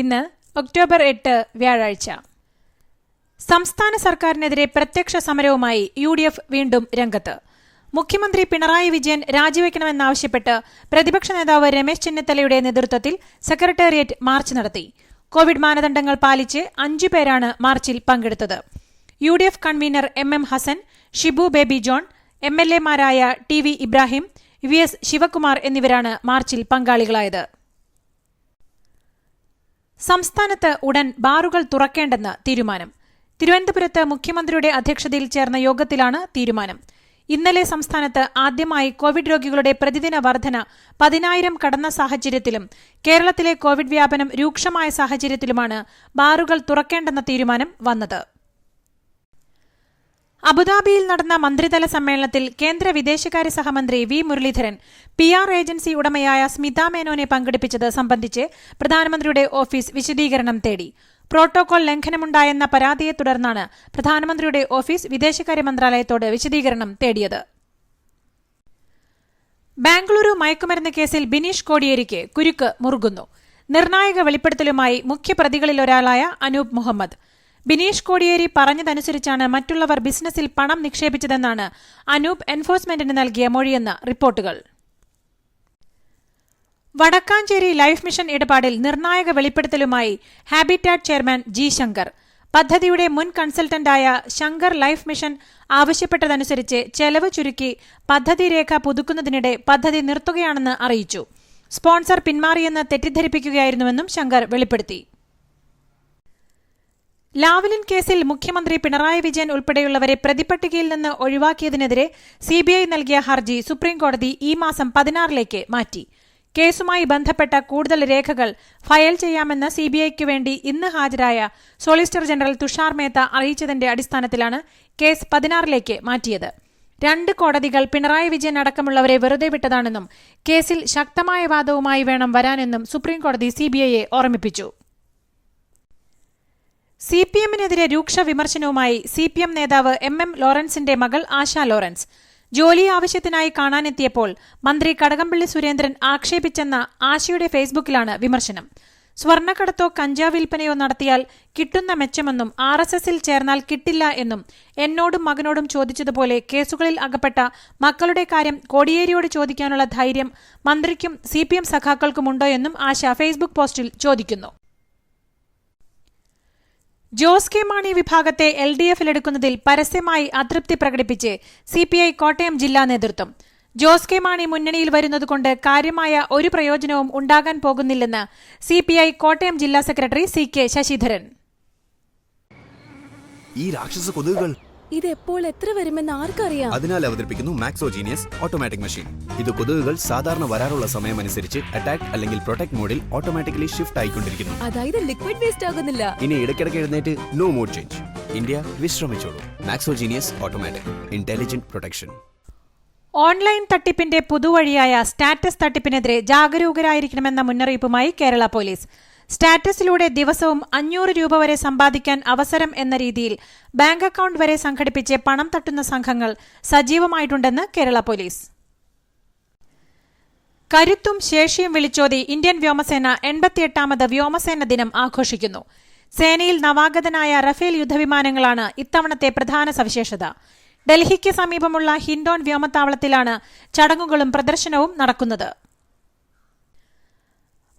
ഇന്ന് ഒക്ടോബർ എട്ട് വ്യാഴാഴ്ച. സംസ്ഥാന സർക്കാരിനെതിരെ പ്രത്യക്ഷ സമരവുമായി യു ഡി എഫ് വീണ്ടും രംഗത്ത്. മുഖ്യമന്ത്രി പിണറായി വിജയൻ രാജിവെക്കണമെന്നാവശ്യപ്പെട്ട് പ്രതിപക്ഷ നേതാവ് രമേശ് ചെന്നിത്തലയുടെ നേതൃത്വത്തിൽ സെക്രട്ടേറിയറ്റ് മാർച്ച് നടത്തി. കോവിഡ് മാനദണ്ഡങ്ങൾ പാലിച്ച് അഞ്ചു പേരാണ് മാർച്ചിൽ പങ്കെടുത്തത്. U D F convener M M Hasan Shibu Baby John M L എമാരായ T V Ibrahim V S Sivakumar എന്നിവരാണ് മാർച്ചിൽ പങ്കാളികളായത്. സംസ്ഥാനത്ത് ഉടൻ ബാറുകൾ തുറക്കേണ്ടെന്ന് തീരുമാനം. തിരുവനന്തപുരത്ത് മുഖ്യമന്ത്രിയുടെ അധ്യക്ഷതയിൽ ചേർന്ന യോഗത്തിലാണ് തീരുമാനം. ഇന്നലെ സംസ്ഥാനത്ത് ആദ്യമായി കോവിഡ് രോഗികളുടെ പ്രതിദിന വർധന പതിനായിരം കടന്ന സാഹചര്യത്തിലും കേരളത്തിലെ കോവിഡ് വ്യാപനം രൂക്ഷമായ സാഹചര്യത്തിലുമാണ് ബാറുകൾ തുറക്കേണ്ടെന്ന തീരുമാനം വന്നത്. അബുദാബിയിൽ നടന്ന മന്ത്രിതല സമ്മേളനത്തിൽ കേന്ദ്ര വിദേശകാര്യ സഹമന്ത്രി V Muraleedharan P R agency ഉടമയായ സ്മിത മേനോനെ പങ്കെടുപ്പിച്ചത് സംബന്ധിച്ച് പ്രധാനമന്ത്രിയുടെ ഓഫീസ് വിശദീകരണം തേടി. പ്രോട്ടോകോൾ ലംഘനമുണ്ടായെന്ന പരാതിയെ തുടർന്നാണ് പ്രധാനമന്ത്രിയുടെ ഓഫീസ് വിദേശകാര്യ മന്ത്രാലയത്തോട് വിശദീകരണം തേടിയത്. ബാംഗ്ലൂരു മയക്കുമരുന്ന് കേസിൽ ബിനീഷ് കോടിയേരിക്ക് കുരുക്ക് മുറുകുന്നു. നിർണായക വെളിപ്പെടുത്തലുമായി മുഖ്യപ്രതികളിലൊരാളായ അനൂപ് മുഹമ്മദ്. ബിനീഷ് കോടിയേരി പറഞ്ഞതനുസരിച്ചാണ് മറ്റുള്ളവർ ബിസിനസ്സിൽ പണം നിക്ഷേപിച്ചതെന്നാണ് അനൂപ് എൻഫോഴ്സ്മെന്റിന് നൽകിയ മൊഴിയെന്ന് റിപ്പോർട്ടുകൾ. വടക്കാഞ്ചേരി ലൈഫ് മിഷൻ ഇടപാടിൽ നിർണായക വെളിപ്പെടുത്തലുമായി ഹാബിറ്റാറ്റ് ചെയർമാൻ ജി ശങ്കർ. പദ്ധതിയുടെ മുൻ കൺസൾട്ടന്റായ ശങ്കർ ലൈഫ് മിഷൻ ആവശ്യപ്പെട്ടതനുസരിച്ച് ചെലവ് ചുരുക്കി പദ്ധതി രേഖ പുതുക്കുന്നതിനിടെ പദ്ധതി നിർത്തുകയാണെന്ന് അറിയിച്ചു. സ്പോൺസർ പിന്മാറിയെന്ന് തെറ്റിദ്ധരിപ്പിക്കുകയായിരുന്നുവെന്നും ശങ്കർ വെളിപ്പെടുത്തി. ലാവ്ലിൻ കേസിൽ മുഖ്യമന്ത്രി പിണറായി വിജയൻ ഉൾപ്പെടെയുള്ളവരെ പ്രതിപട്ടികയിൽ നിന്ന് ഒഴിവാക്കിയതിനെതിരെ സിബിഐ നൽകിയ ഹർജി സുപ്രീംകോടതി ഈ മാസം പതിനാറിലേക്ക് മാറ്റി. കേസുമായി ബന്ധപ്പെട്ട കൂടുതൽ രേഖകൾ ഫയൽ ചെയ്യാമെന്ന് സിബിഐക്ക് വേണ്ടി ഇന്ന് ഹാജരായ സോളിസിറ്റർ ജനറൽ തുഷാർ മേത്ത അറിയിച്ചതിന്റെ അടിസ്ഥാനത്തിലാണ് കേസ് പതിനാറിലേക്ക് മാറ്റിയത്. രണ്ട് കോടതികൾ പിണറായി വിജയൻ അടക്കമുള്ളവരെ വെറുതെ വിട്ടതാണെന്നും കേസിൽ ശക്തമായ വാദവുമായി വേണം വരാനെന്നും സുപ്രീംകോടതി സിബിഐയെ ഓർമ്മിപ്പിച്ചു. സി പി എമ്മിനെതിരെ രൂക്ഷ വിമർശനവുമായി സി പി എം നേതാവ് എം എം ലോറൻസിന്റെ മകൾ ആശ ലോറൻസ്. ജോലി ആവശ്യത്തിനായി കാണാനെത്തിയപ്പോൾ മന്ത്രി കടകംപള്ളി സുരേന്ദ്രൻ ആക്ഷേപിച്ചെന്ന ആശയുടെ ഫേസ്ബുക്കിലാണ് വിമർശനം. സ്വർണക്കടത്തോ കഞ്ചാവ് വിൽപ്പനയോ നടത്തിയാൽ കിട്ടുന്ന മെച്ചമെന്നും ആർ എസ് എസിൽ ചേർന്നാൽ കിട്ടില്ല എന്നും എന്നോടും മകനോടും ചോദിച്ചതുപോലെ കേസുകളിൽ അകപ്പെട്ട മക്കളുടെ കാര്യം കോടിയേരിയോട് ചോദിക്കാനുള്ള ധൈര്യം മന്ത്രിക്കും സി പി എം സഖാക്കൾക്കുമുണ്ടോ എന്നും ആശ ഫേസ്ബുക്ക് പോസ്റ്റിൽ ചോദിക്കുന്നു. ജോസ് കെ മാണി വിഭാഗത്തെ എൽ ഡി എഫിലെടുക്കുന്നതിൽ പരസ്യമായി അതൃപ്തി പ്രകടിപ്പിച്ച് സി പി ഐ കോട്ടയം ജില്ലാ നേതൃത്വം. ജോസ് കെ മാണി മുന്നണിയിൽ വരുന്നതുകൊണ്ട് കാര്യമായ ഒരു പ്രയോജനവും ഉണ്ടാകാൻ പോകുന്നില്ലെന്ന് സി പി ഐ കോട്ടയം ജില്ലാ സെക്രട്ടറി സി കെ ശശിധരൻ. ഈ രാക്ഷസ കൊതുകുകൾ ഇത് എപ്പോൾ എത്ര വരുമെന്ന് ആർക്കറിയാം? അതിനാൽ അവതരിപ്പിക്കുന്നു മാക്സോജീനിയസ് ഓട്ടോമാറ്റിക് മെഷീൻ ഇത് കൊതുകുകൾ സാധാരണ വരാറുള്ള സമയം അനുസരിച്ച് അറ്റാക്ക് അല്ലെങ്കിൽ പ്രൊട്ടക്ട് മോഡിൽ ഓട്ടോമാറ്റിക്കലി ഷിഫ്റ്റ് ആയിക്കൊണ്ടിരിക്കുന്നു. അതായത് ലിക്വിഡ് വേസ്റ്റ് ആകുന്നില്ല. ഇനി ഇടയ്ക്കിടയ്ക്ക് എഴുന്നേറ്റ് നോ മോഡ് ചേഞ്ച് ഇന്ത്യ വിശ്രമിച്ചോളൂ. മാക്സോജീനിയസ് ഓട്ടോമാറ്റിക് ഇന്റലിജന്റ് പ്രൊട്ടക്ഷൻ ഓൺലൈൻ തട്ടിപ്പിന്റെ പുതുവഴിയായ സ്റ്റാറ്റസ് തട്ടിപ്പിനെതിരെ ജാഗരൂകരായിരിക്കണമെന്ന മുന്നറിയിപ്പുമായി കേരള പോലീസ്. സ്റ്റാറ്റസിലൂടെ ദിവസവും അഞ്ഞൂറ് രൂപ വരെ സമ്പാദിക്കാൻ അവസരം എന്ന രീതിയിൽ ബാങ്ക് അക്കൗണ്ട് വരെ സംഘടിപ്പിച്ച് പണം തട്ടുന്ന സംഘങ്ങൾ സജീവമായിട്ടുണ്ടെന്ന് കേരള പോലീസ്. കരുത്തും ശേഷിയും വിളിച്ചോതി ഇന്ത്യൻ വ്യോമസേന എൺപത്തിയെട്ടാമത് വ്യോമസേന ദിനം ആഘോഷിക്കുന്നു. സേനയിൽ നവാഗതനായ റഫേൽ യുദ്ധവിമാനങ്ങളാണ് ഇത്തവണത്തെ പ്രധാന സവിശേഷത. ഡൽഹിക്ക് സമീപമുള്ള ഹിൻഡോൺ വ്യോമത്താവളത്തിലാണ് ചടങ്ങുകളും പ്രദർശനവും നടക്കുന്നത്.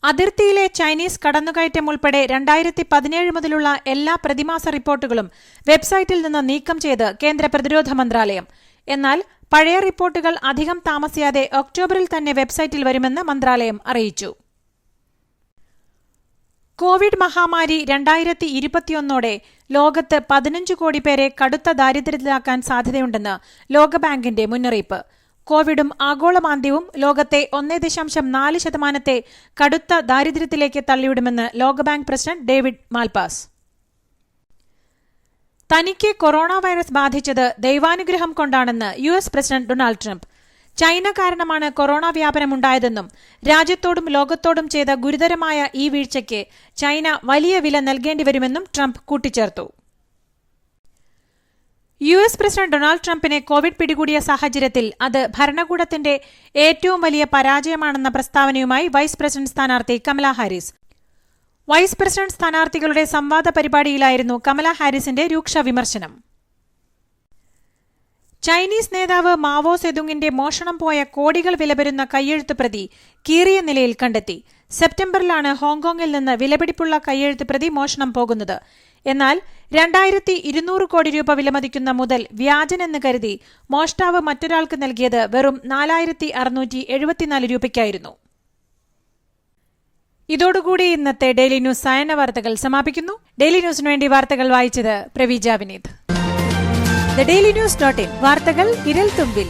അതിർത്തിയിലെ ചൈനീസ് കടന്നുകയറ്റം ഉൾപ്പെടെ രണ്ടായിരത്തി പതിനേഴ് മുതലുള്ള എല്ലാ പ്രതിമാസ റിപ്പോർട്ടുകളും വെബ്സൈറ്റിൽ നിന്ന് നീക്കം ചെയ്ത് കേന്ദ്ര പ്രതിരോധ മന്ത്രാലയം. എന്നാൽ പഴയ റിപ്പോർട്ടുകൾ അധികം താമസിയാതെ ഒക്ടോബറിൽ തന്നെ വെബ്സൈറ്റിൽ വരുമെന്ന് മന്ത്രാലയം അറിയിച്ചു. കോവിഡ് മഹാമാരി രണ്ടായിരത്തി ഇരുപത്തിയൊന്നോടെ ലോകത്ത് പതിനഞ്ച് കോടി പേരെ കടുത്ത ദാരിദ്ര്യത്തിലാക്കാൻ സാധ്യതയുണ്ടെന്ന് ലോകബാങ്കിന്റെ മുന്നറിയിപ്പ്. കോവിഡും ആഗോളമാന്ദ്യവും ലോകത്തെ ഒന്നേ ദശാംശം നാല് ശതമാനത്തെ കടുത്ത ദാരിദ്ര്യത്തിലേക്ക് തള്ളിവിടുമെന്ന് ലോകബാങ്ക് പ്രസിഡന്റ് ഡേവിഡ് മാൽപാസ്. തനിക്ക് കൊറോണ വൈറസ് ബാധിച്ചത് ദൈവാനുഗ്രഹം കൊണ്ടാണെന്ന് U S president Donald Trump. China കാരണമാണ് കൊറോണ വ്യാപനമുണ്ടായതെന്നും രാജ്യത്തോടും ലോകത്തോടും ചെയ്ത ഗുരുതരമായ ഈ വീഴ്ചയ്ക്ക് ചൈന വലിയ വില നൽകേണ്ടിവരുമെന്നും ട്രംപ് കൂട്ടിച്ചേർത്തു. യു എസ് പ്രസിഡന്റ് ഡൊണാൾഡ് ട്രംപിനെ കോവിഡ് പിടികൂടിയ സാഹചര്യത്തിൽ അത് ഭരണകൂടത്തിന്റെ ഏറ്റവും വലിയ പരാജയമാണെന്ന പ്രസ്താവനയുമായി വൈസ് പ്രസിഡന്റ് സ്ഥാനാർത്ഥി കമല ഹാരിസ്. വൈസ് പ്രസിഡന്റ് സ്ഥാനാർത്ഥികളുടെ സംവാദ പരിപാടിയിലായിരുന്നു കമല ഹാരിസിന്റെ രൂക്ഷ വിമർശനം. ചൈനീസ് നേതാവ് മാവോ സെതുങ്ങിന്റെ മോഷണം പോയ കോടികൾ വിലവരുന്ന കയ്യെഴുത്ത് പ്രതി കീറിയ നിലയിൽ കണ്ടെത്തി. സെപ്റ്റംബറിലാണ് ഹോങ്കോങ്ങിൽ നിന്ന് വിലപിടിപ്പുള്ള കയ്യെഴുത്ത് പ്രതി മോഷണം പോകുന്നത്. എന്നാൽ രണ്ടായിരത്തി ഇരുന്നൂറ് കോടി രൂപ വിലമതിക്കുന്ന മുതൽ വ്യാജനെന്ന് കരുതി മോഷ്ടാവ് മറ്റൊരാൾക്ക് നൽകിയത് വെറും നാലായിരത്തി അറുന്നൂറ്റി എഴുപത്തിനാല് രൂപയ്ക്കായിരുന്നു. ഇതോടുകൂടി ഇന്നത്തെ ഡെയിലി ന്യൂസ് സായന വാർത്തകൾ സമാപിക്കുന്നു. ഡെയിലി ന്യൂസിന് വേണ്ടി വാർത്തകൾ വായിച്ചത് Praveeja Vineeth the daily news dot in. വാർത്തകൾ ഇരൽ തുമ്പിൽ.